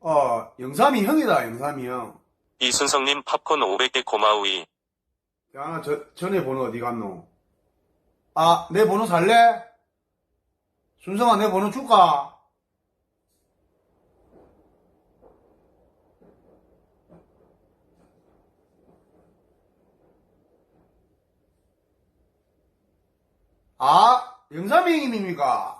어, 영삼이 형이다, 영삼이 형. 이순성님 팝콘 500개 고마우이. 야, 저, 전에 번호 어디 갔노? 아, 내 번호 살래? 순성아, 내 번호 줄까? 아, 영삼이 형님입니까?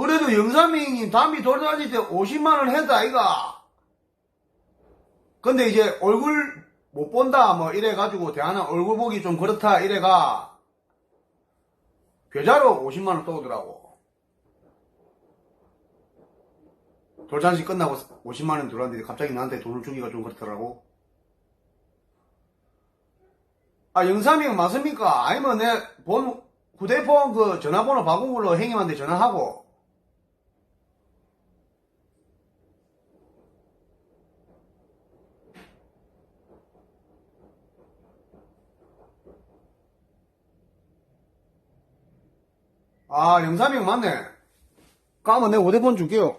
그래도 영삼이 담비 돌아다닐 때 50만원 했다, 아이가? 근데 이제 얼굴 못 본다 뭐 이래가지고 대하는 얼굴 보기 좀 그렇다 이래가 계좌로 50만원 떠오더라고 돌잔치 끝나고 50만원 들어왔는데 갑자기 나한테 돈을 주기가 좀 그렇더라고 아 영삼이 형 맞습니까? 아니면 내 본 휴대폰 그 전화번호 바꾼 걸로 형님한테 전화하고 아, 영삼이 형 맞네. 까면 내가 휴대폰 줄게요.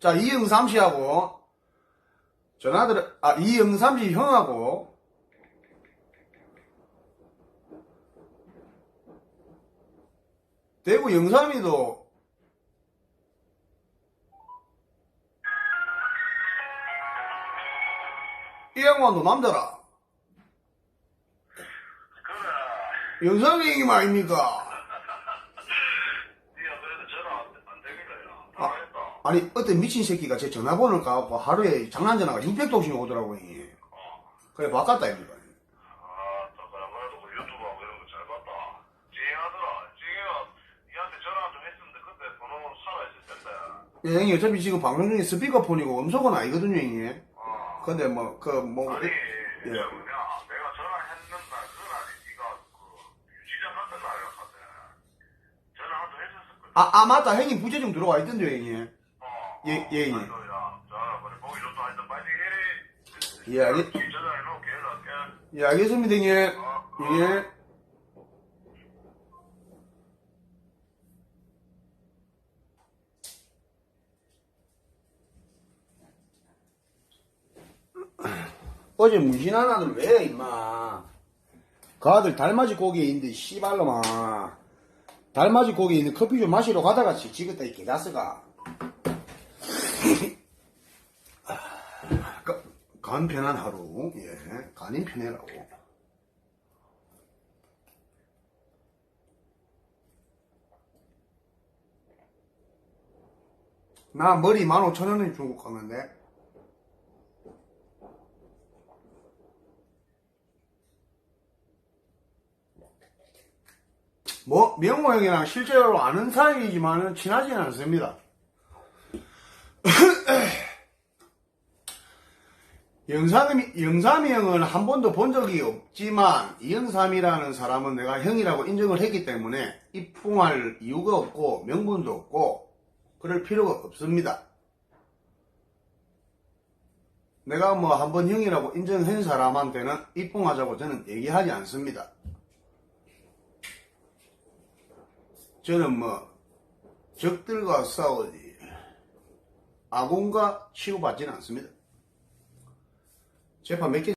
자, 이영삼 씨하고, 전화들, 아, 이영삼 씨 형하고, 대구 영삼이도, 이 양반도 남자라. 그래. 형님 아닙니까? 아. 전화했다. 아니 어떤 미친 새끼가 제 전화번호를 까갖고 하루에 장난 전화가 600통씩 오더라고요 형님. 그래 바꿨다 이니까 아, 거. 예, 형님 어차피 지금 방송 중에 스피커폰이고 음성은 아니거든요 형님 어. 근데 뭐 그 뭐 아니, 예. 저 뭐냐. 내가 전화했는 날, 그날이 니가 그 유지장 같은 날이었거든. 전화 한통 했었을 거야. 아, 아 맞다 형님 부재중 들어와 있던데요 형님 어. 예, 예, 예. 아이고, 야. 자, 그래. 보기 좋다. 하여튼 빨리 해. 예, 알겠, 전화해 놓을게. 연락해. 예 알겠습니다 형님 어. 예 어제 문신한 아들 왜 임마 그 아들 달맞이 고기에 있는데 씨발로마 달맞이 고기에 있는 커피 좀 마시러 가다가 지- 지긋다 이 개자스가. 가- 간 편한 하루. 예 간인 편해라고. 나 머리 15,000원에 주고 가는데 뭐 명호 형이랑 실제로 아는 사이이지만은 친하지는 않습니다. 영삼이, 영삼이 형은 한 번도 본 적이 없지만 이영삼이라는 사람은 내가 형이라고 인정을 했기 때문에 입풍할 이유가 없고 명분도 없고 그럴 필요가 없습니다. 내가 뭐 한 번 형이라고 인정한 사람한테는 입풍하자고 저는 얘기하지 않습니다. 저는 뭐 적들과 싸우지 아군과 치고받지는 않습니다. 재판 몇 개